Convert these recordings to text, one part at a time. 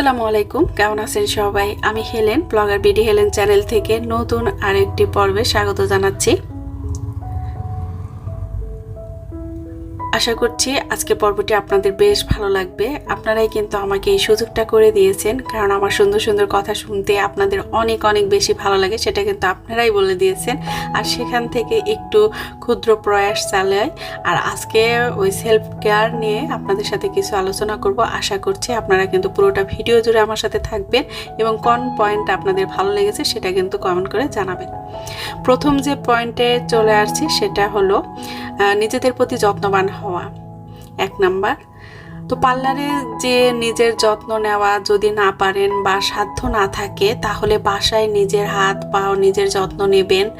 আসসালামু আলাইকুম, কেমন আছেন সবাই? আমি Helen, blogger BD Helen channel থেকে নতুন আরেকটি পর্বে স্বাগত জানাচ্ছি। আশা করছি আজকে পর্বটি আপনাদের বেশ ভালো লাগবে। আপনারাই কিন্তু আমাকে এই সুযোগটা করে দিয়েছেন, কারণ আমার সুন্দর সুন্দর কথা শুনতে আপনাদের অনেক অনেক বেশি ভালো লাগে, সেটা কিন্তু আপনারাই বলে দিয়েছেন। আর সেখান থেকে একটু ক্ষুদ্র প্রয়াস চালায় আর আজকে ওই সেলফ কেয়ার নিয়ে আপনাদের সাথে কিছু আলোচনা করব। আশা করছি আপনারা কিন্তু পুরোটা ভিডিও জুড়ে আমার সাথে থাকবেন এবং কোন পয়েন্ট আপনাদের ভালো লেগেছে সেটা কিন্তু কমেন্ট করে জানাবেন। প্রথম যে পয়েন্টে চলে আসছি সেটা হলো নিজেদের প্রতি যত্নবান হওয়া। এক নাম্বার তো পার্লারে যে নিজের যত্ন নেওয়া যদি না পারেন বা সাধ্য না থাকে, তাহলে বাসায় নিজের হাত পা নিজের যত্ন নেবেন,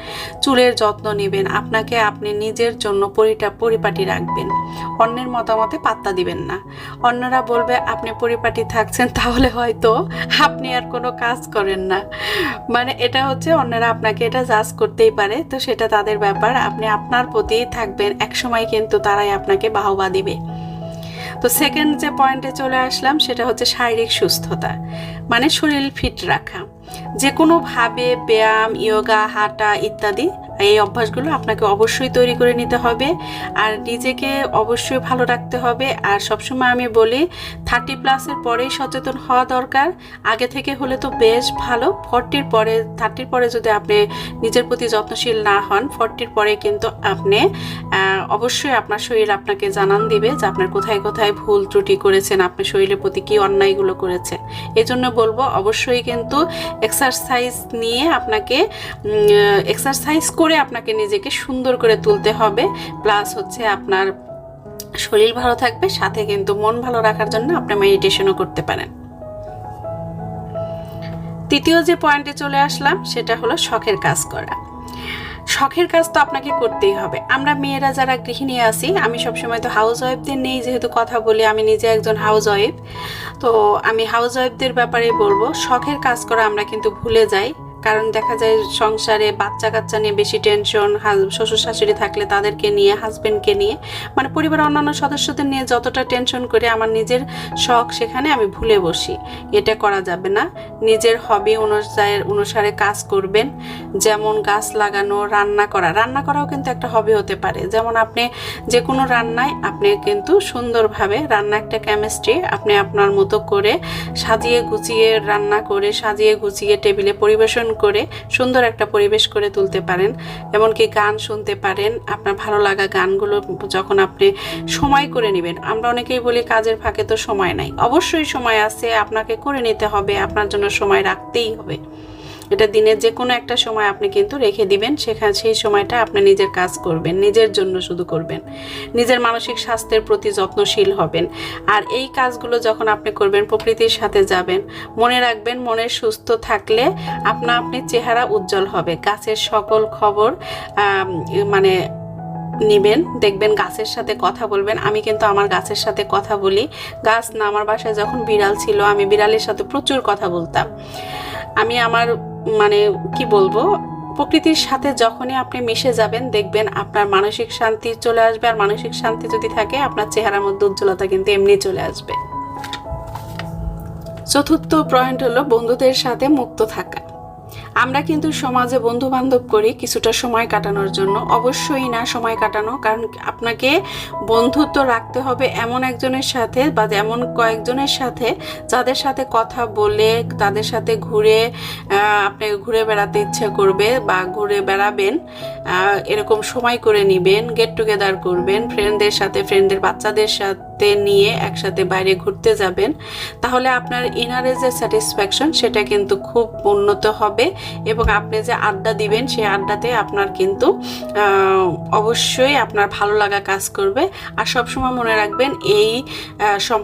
চুলের যত্ন নেবেন। আপনাকে আপনি নিজের জন্য পরিটা, পরিপাটি রাখবেন। অন্যের মতামতে পাত্তা দিবেন না। অন্যরা বলবে, আপনি পরিপাটি থাকছেন, তাহলে হয়তো আপনি আর কোনো কাজ করেন না। মানে এটা হচ্ছে অন্যরা আপনাকে এটা জাজ করতেই পারে। তো সেটা তাদের ব্যাপার। আপনি আপনার প্রতিই থাকবেন। একসময় কিন্তু তারাই আপনাকে বাহবা দিবে। তো সেকেন্ড যে পয়েন্টে চলে আসলাম, সেটা হচ্ছে শারীরিক সুস্থতা মানে শরীর ফিট রাখা। যে কোনোভাবে ব্যায়াম ইয়োগা হাঁটা ইত্যাদি এই অভ্যাসগুলো আপনাকে অবশ্যই তৈরি করে নিতে হবে। আর নিজেকে অবশ্যই ভালো রাখতে হবে। আর সবসময় আমি বলি থার্টি প্লাসের পরেই সচেতন হওয়া দরকার। আগে থেকে হলে তো বেশ ভালো। ফর্টির পরে থার্টির পরে যদি আপনি নিজের প্রতি যত্নশীল না হন ফর্টির পরে কিন্তু আপনি অবশ্যই আপনার শরীর আপনাকে জানান দিবে যে আপনার কোথায় কোথায় ভুল ত্রুটি করেছেন, আপনার শরীরের প্রতি কী অন্যায়গুলো করেছে। এই জন্য বলব, অবশ্যই কিন্তু এক্সারসাইজ নিয়ে আপনাকে এক্সারসাইজ করে আপনাকে নিজেকে সুন্দর করে তুলতে হবে। প্লাস হচ্ছে আপনার শরীর ভালো থাকবে, সাথে কিন্তু মন ভালো রাখার জন্য আপনি মেডিটেশনও করতে পারেন। তৃতীয় যে পয়েন্টে চলে আসলাম, সেটা হলো শখের কাজ করা। শখের কাজ তো আপনাকে করতেই হবে। আমরা মেয়েরা যারা গৃহিণী আছি, আমি সবসময় তো হাউস ওয়াইফদের নেই যেহেতু কথা বলি, আমি নিজে একজন হাউস ওয়াইফ তো আমি হাউস ওয়াইফদের ব্যাপারে বলব, শখের কাজ করা আমরা কিন্তু ভুলে যাই। কারণ দেখা যায় সংসারে বাচ্চা কাচ্চা নিয়ে বেশি টেনশন শ্বশুর শাশুড়ি থাকলে তাদেরকে নিয়ে হাজবেন্ডকে নিয়ে মানে পরিবারের অন্যান্য সদস্যদের নিয়ে যতটা টেনশন করে আমার নিজের শখ সেখানে আমি ভুলে বসি। এটা করা যাবে না। নিজের হবি অনুসারে অনুসারে কাজ করবেন। যেমন গাছ লাগানো, রান্না করা। রান্না করাও কিন্তু একটা হবি হতে পারে। যেমন আপনি যে কোনো রান্নায় আপনি কিন্তু সুন্দরভাবে রান্না একটা কেমিস্ট্রি আপনি আপনার মতো করে সাজিয়ে গুছিয়ে রান্না করে, সাজিয়ে গুছিয়ে টেবিলে পরিবেশন করে সুন্দর একটা পরিবেশ করে তুলতে পারেন। এমনকি গান শুনতে পারেন। আপনার ভালো লাগা গানগুলো যখন আপনি সময় করে নেবেন, আমরা অনেকেই বলি কাজের ফাঁকে তো সময় নাই। অবশ্যই সময় আছে, আপনাকে করে নিতে হবে, আপনার জন্য সময় রাখতেই হবে। এটা দিনের যে কোনো একটা সময় আপনি কিন্তু রেখে দিবেন। সেখানে সেই সময়টা আপনি নিজের কাজ করবেন, নিজের জন্য শুধু করবেন। নিজের মানসিক স্বাস্থ্যের প্রতি যত্নশীল হবেন। আর এই কাজগুলো যখন আপনি করবেন, প্রকৃতির সাথে যাবেন, মনে রাখবেন মনের সুস্থ থাকলে আপনা আপনি চেহারা উজ্জ্বল হবে। গাছের সকল খবর মানে নিবেন, দেখবেন গাছের সাথে কথা বলবেন। আমি কিন্তু আমার গাছের সাথে কথা বলি। গাছ না, আমার বাসায় যখন বিড়াল ছিল, আমি বিড়ালের সাথে প্রচুর কথা বলতাম। আমি আমার মানে কি বলব, প্রকৃতির সাথে যখনই আপনি মিশে যাবেন, দেখবেন আপনার মানসিক শান্তি চলে আসবে। আর মানসিক শান্তি যদি থাকে, আপনার চেহারার মধ্যে উজ্জ্বলতা কিন্তু এমনি চলে আসবে। চতুর্থ পয়েন্ট হলো বন্ধুদের সাথে মুক্ত থাকা। আমরা কিন্তু সমাজে বন্ধু বান্ধব করি কিছুটা সময় কাটানোর জন্য। অবশ্যই না সময় কাটানো, কারণ আপনাকে বন্ধুত্ব রাখতে হবে এমন একজনের সাথে বা এমন কয়েকজনের সাথে যাদের সাথে কথা বলে, তাদের সাথে ঘুরে আপনি ঘুরে বেড়াতে ইচ্ছে করবে বা ঘুরে বেড়াবেন এরকম সময় করে নেবেন গেট টুগেদার করবেন ফ্রেন্ডদের সাথে ফ্রেন্ডদের বাচ্চাদের সাথে নিয়ে একসাথে বাইরে ঘুরতে যাবেন। তাহলে আপনার ইনারে যে স্যাটিসফ্যাকশন সেটা কিন্তু খুব উন্নত হবে। এবং আপনি যে আড্ডা দিবেন, সেই আড্ডাতে আপনার কিন্তু অবশ্যই আপনার ভালো লাগা কাজ করবে। আর সবসময় মনে রাখবেন, এই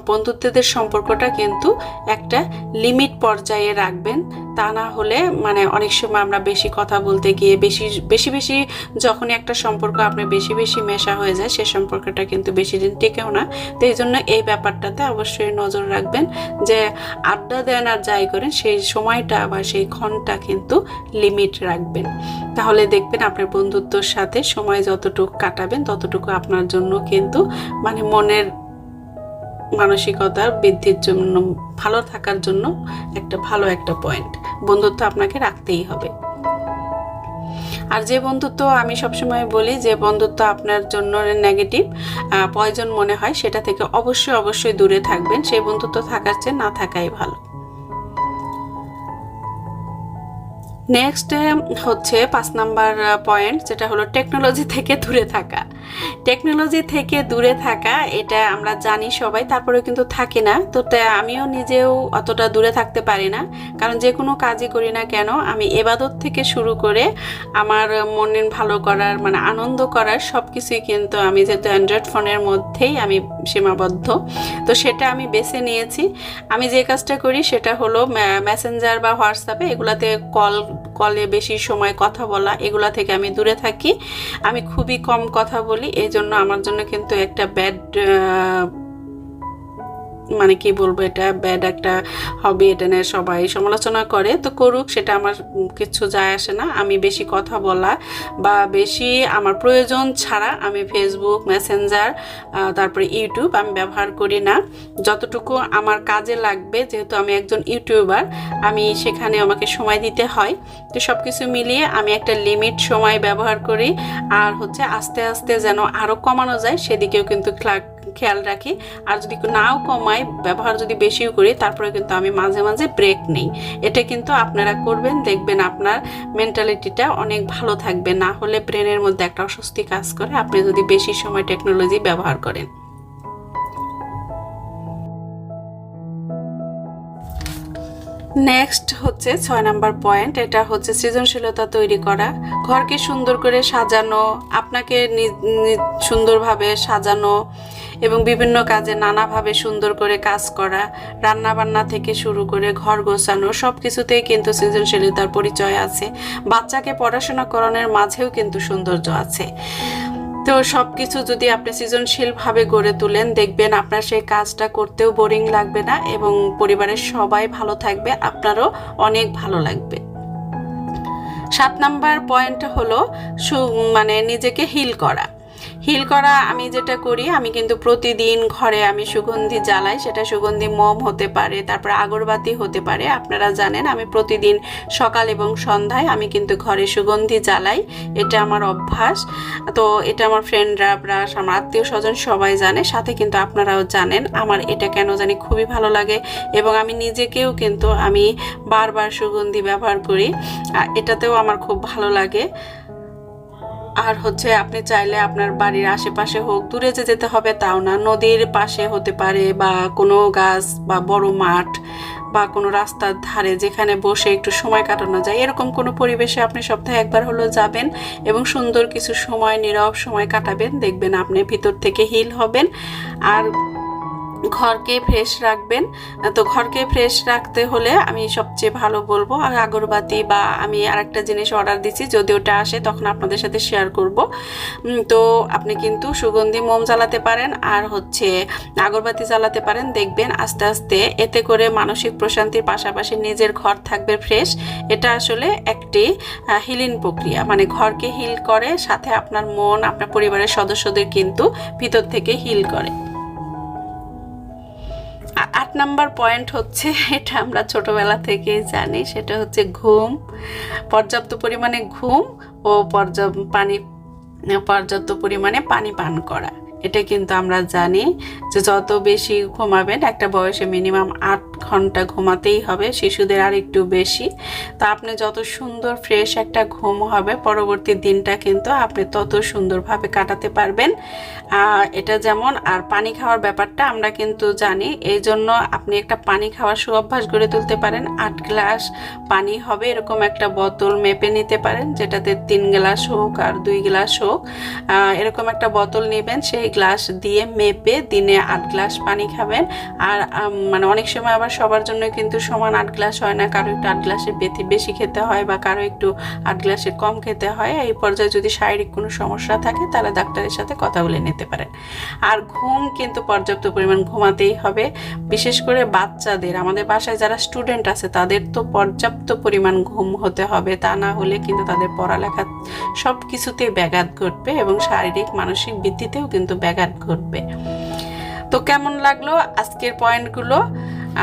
বন্ধুত্বদের সম্পর্কটা কিন্তু একটা লিমিট পর্যায়ে রাখবেন। তা না হলে মানে অনেক সময় আমরা বেশি কথা বলতে গিয়ে, বেশি বেশি বেশি যখনই একটা সম্পর্ক আপনার বেশি বেশি মেশা হয়ে যায়, সে সম্পর্কটা কিন্তু বেশি দিন টেকেও না। তো এই জন্য এই ব্যাপারটাতে অবশ্যই নজর রাখবেন যে, আড্ডা দেন আর যাই করেন, সেই সময়টা বা সেই ক্ষণটা কিন্তু লিমিট রাখবেন। তাহলে দেখবেন আপনার বন্ধুত্বর সাথে সময় যতটুকু কাটাবেন, ততটুকু আপনার জন্য কিন্তু মানে মনের মানসিকতার বৃদ্ধির জন্য, ভালো থাকার জন্য একটা ভালো একটা পয়েন্ট বন্ধুত্ব আপনাকে রাখতেই হবে। আর যে বন্ধুত্ব আমি সবসময় বলি, যে বন্ধুত্ব আপনার জন্য নেগেটিভ পয়জন মনে হয়, সেটা থেকে অবশ্যই অবশ্যই দূরে থাকবেন। সেই বন্ধুত্ব থাকার চেয়ে না থাকাই ভালো। নেক্সট হচ্ছে পাঁচ নাম্বার পয়েন্ট যেটা হলো টেকনোলজি থেকে দূরে থাকা। টেকনোলজি থেকে দূরে থাকা, এটা আমরা জানি সবাই তারপরে কিন্তু থাকি না। তো আমিও নিজেও অতটা দূরে থাকতে পারি না। কারণ যে কোনো কাজই করি না কেন, আমি এবাদত থেকে শুরু করে আমার মনের ভালো করার মানে আনন্দ করার সব কিছুই কিন্তু আমি যেহেতু অ্যান্ড্রয়েড ফোনের মধ্যেই আমি সীমাবদ্ধ, তো সেটা আমি বেছে নিয়েছি। আমি যে কাজটা করি, সেটা হলো মেসেঞ্জার বা হোয়াটসঅ্যাপে এগুলাতে কল কলে বেশি সময় কথা বলা, এগুলা থেকে আমি দূরে থাকি। আমি খুবই কম কথা বলি এই জন্য আমার জন্য কিন্তু একটা ব্যাড মানে কি বলব, এটা ব্যাড একটা হবি এটা নিয়ে সবাই সমালোচনা করে। তো করুক, সেটা আমার কিচ্ছু যায় আসে না। আমি বেশি কথা বলা বা বেশি আমার প্রয়োজন ছাড়া আমি ফেসবুক মেসেঞ্জার তারপরে ইউটিউব আমি ব্যবহার করি না। যতটুকু আমার কাজে লাগবে, যেহেতু আমি একজন ইউটিউবার আমি সেখানে আমাকে সময় দিতে হয়। তো সব কিছু মিলিয়ে আমি একটা লিমিট সময় ব্যবহার করি। আর হচ্ছে আস্তে আস্তে যেন আরও কমানো যায়, সেদিকেও কিন্তু ক্লা- খেয়াল রাখি। আর যদি নাও কমাই, ব্যবহার যদি বেশিও করি, তারপরে কিন্তু আমি মাঝে মাঝে ব্রেক নেই। এটা কিন্তু আপনারা করবেন, দেখবেন আপনার মেন্টালিটিটা অনেক ভালো থাকবে। না হলে ব্রেনের মধ্যে একটা অস্বস্তি কাজ করে। আপনি যদি বেশি সময় টেকনোলজি ব্যবহার করেন। নেক্সট হচ্ছে ছয় নাম্বার পয়েন্ট এটা হচ্ছে সৃজনশীলতা তৈরি করা। ঘরকে সুন্দর করে সাজানো, আপনাকে সুন্দরভাবে সাজানো এবং বিভিন্ন কাজে নানাভাবে সুন্দর করে কাজ করা রান্না বান্না থেকে শুরু করে ঘর গোছানো সব কিছুতেই কিন্তু সৃজনশীলতার পরিচয় আছে। বাচ্চাকে পড়াশোনা করানোর মাঝেও কিন্তু সৌন্দর্য আছে। তো সব কিছু যদি আপনি সৃজনশীলভাবে গড়ে তুলেন, দেখবেন আপনার সেই কাজটা করতেও বোরিং লাগবে না এবং পরিবারের সবাই ভালো থাকবে, আপনারও অনেক ভালো লাগবে। সাত নাম্বার পয়েন্ট হলো মানে নিজেকে হিল করা। হিল করা আমি যেটা করি, আমি কিন্তু প্রতিদিন ঘরে আমি সুগন্ধি জ্বালাই, সেটা সুগন্ধি মোম হতে পারে, তারপর আগরবাতি হতে পারে, আপনারা জানেন আমি প্রতিদিন সকাল এবং সন্ধ্যায় আমি কিন্তু ঘরে সুগন্ধি জ্বালাই, এটা আমার অভ্যাস। তো এটা আমার ফ্রেন্ডরা প্লাস আমার আত্মীয় স্বজন সবাই জানে, সাথে কিন্তু আপনারাও জানেন আমার এটা কেন জানি খুবই ভালো লাগে এবং আমি নিজেকেও কিন্তু আমি বারবার সুগন্ধি ব্যবহার করি এটাতেও আমার খুব ভালো লাগে। আর হচ্ছে আপনি চাইলে আপনার বাড়ির আশেপাশে হোক, দূরে যে যেতে হবে তাও না, নদীর পাশে হতে পারে বা কোনো গাছ বা বড় মাঠ বা কোনো রাস্তার ধারে যেখানে বসে একটু সময় কাটানো যায়। এরকম কোনো পরিবেশে আপনি সপ্তাহে একবার হলেও যাবেন এবং সুন্দর কিছু সময়, নীরব সময় কাটাবেন। দেখবেন আপনি ভিতর থেকে হিল হবেন। আর ঘরকে ফ্রেশ রাখবেন। তো ঘরকে ফ্রেশ রাখতে হলে আমি সবচেয়ে ভালো বলব আর আগরবাতি বা আমি আরেকটা জিনিস অর্ডার দিচ্ছি যদি ওটা আসে তখন আপনাদের সাথে শেয়ার করব। তো আপনি কিন্তু সুগন্ধি মোম জ্বালাতে পারেন আর হচ্ছে আগরবাতি জ্বালাতে পারেন। দেখবেন আস্তে আস্তে এতে করে মানসিক প্রশান্তির পাশাপাশি নিজের ঘর থাকবে ফ্রেশ এটা আসলে একটি হিলিং প্রক্রিয়া। মানে ঘরকে হিল করে, সাথে আপনার মন, আপনার পরিবারের সদস্যদের কিন্তু ভিতর থেকে হিল করে। আট নাম্বার পয়েন্ট হচ্ছে, এটা আমরা ছোটবেলা থেকে জানি, সেটা হচ্ছে ঘুম। পর্যাপ্ত পরিমাণে ঘুম ও পর্যাপ্ত পানি, পর্যাপ্ত পরিমাণে পানি পান করা। এটা কিন্তু আমরা জানি যে যত বেশি ঘুমাবেন, একটা বয়সে মিনিমাম আট ঘণ্টা ঘুমাতেই হবে, শিশুদের আর একটু বেশি। তো আপনি যত সুন্দর, ফ্রেশ একটা ঘুম হবে, পরবর্তী দিনটা কিন্তু আপনি তত সুন্দরভাবে কাটাতে পারবেন। এটা যেমন, আর পানি খাওয়ার ব্যাপারটা আমরা কিন্তু জানি, এই জন্য আপনি একটা পানি খাওয়ার সুঅভ্যাস গড়ে তুলতে পারেন। আট গ্লাস পানি হবে, এরকম একটা বোতল মেপে নিতে পারেন, যেটাতে তিন গ্লাস হোক আর দুই গ্লাস হোক। এরকম একটা বোতল নেবেন, সেই গ্লাস দিয়ে মেপে দিনে আট গ্লাস পানি খাবেন। আর মানে অনেক সময় আবার সবার জন্য কিন্তু সমান আট গ্লাস হয় না, কারও একটু আট গ্লাসের বেশি বেশি খেতে হয় বা কারও একটু আট গ্লাসের কম খেতে হয়। এই পর্যায়ে যদি শারীরিক কোনো সমস্যা থাকে তাহলে ডাক্তারের সাথে কথা বলে নিতে পারেন। আর ঘুম কিন্তু পর্যাপ্ত পরিমাণ ঘুমাতেই হবে। বিশেষ করে বাচ্চাদের, আমাদের বাসায় যারা স্টুডেন্ট আছে তাদের তো পর্যাপ্ত পরিমাণ ঘুম হতে হবে। তা না হলে কিন্তু তাদের পড়ালেখা সব কিছুতেই ব্যাঘাত ঘটবে এবং শারীরিক, মানসিক বৃদ্ধিতেও কিন্তু ব্যাঘাত ঘটবে। তো কেমন লাগল আজকের পয়েন্টগুলো?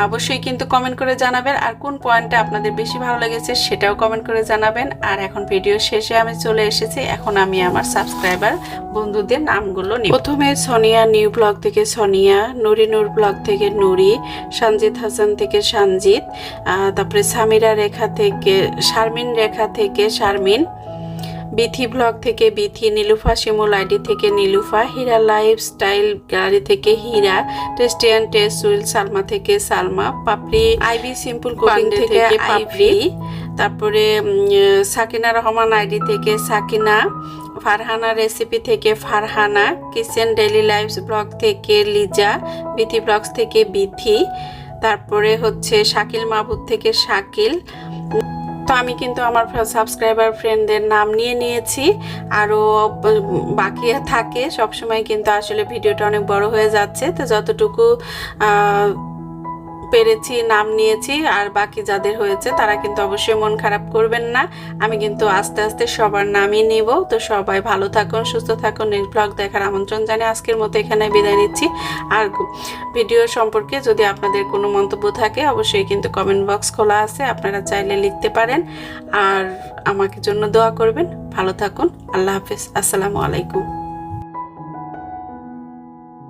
অবশ্যই কিন্তু কমেন্ট করে জানাবেন। আর কোন পয়েন্টটা আপনাদের বেশি ভালো লেগেছে সেটাও কমেন্ট করে জানাবেন। আর এখন ভিডিও শেষে আমি চলে এসেছি। এখন আমি আমার সাবস্ক্রাইবার বন্ধুদের নামগুলো নিই প্রথমে সোনিয়া নিউ ব্লগ থেকে সোনিয়া, নুরি নূর ব্লগ থেকে নুরি সঞ্জিত হাসান থেকে সঞ্জিত তারপরে সামিরা রেখা থেকে শারমিন রেখা থেকে শারমিন বিথি ব্লগ থেকে বিথি নীলুফা শিমুল আইডি থেকে নীলুফা হীরা লাইফস্টাইল গ্যালারি থেকে হীরা টেস্টিয়ান টেস্ট উইল সালমা থেকে Salma Papri IB simple cooking থেকে পাপড়ি। তারপরে সাকিনা রহমান আইডি থেকে সাকিনা ফারহানা রেসিপি থেকে Farhana kitchen daily life's blog থেকে লিজা বিথি ব্লগস থেকে বিথি তারপরে হচ্ছে শাকিল মাহবুব থেকে শাকিল। তো আমি কিন্তু আমার সাবস্ক্রাইবার ফ্রেন্ডদের নাম নিয়ে নিয়েছি। আরও বাকি থাকে। সবসময় কিন্তু আসলে ভিডিওটা অনেক বড় হয়ে যাচ্ছে। তো যতটুকু পেরেছি, নাম নিয়েছি, আর বাকি যাদের হয়েছে তারা কিন্তু অবশ্যই মন খারাপ করবেন না। আমি কিন্তু আস্তে আস্তে সবার নামই নিব। তো সবাই ভালো থাকুন, সুস্থ থাকুন। নেক্সট ব্লগ দেখার আমন্ত্রণ জানিয়ে আজকের মতো এখানে বিদায় নিচ্ছি। আর ভিডিও সম্পর্কে যদি আপনাদের কোনো মন্তব্য থাকে, অবশ্যই কিন্তু কমেন্ট বক্স খোলা আছে। আপনারা চাইলে লিখতে পারেন। আর আমাকে জন্য দোয়া করবেন। ভালো থাকুন। আল্লাহ হাফেজ। আসসালামু আলাইকুম।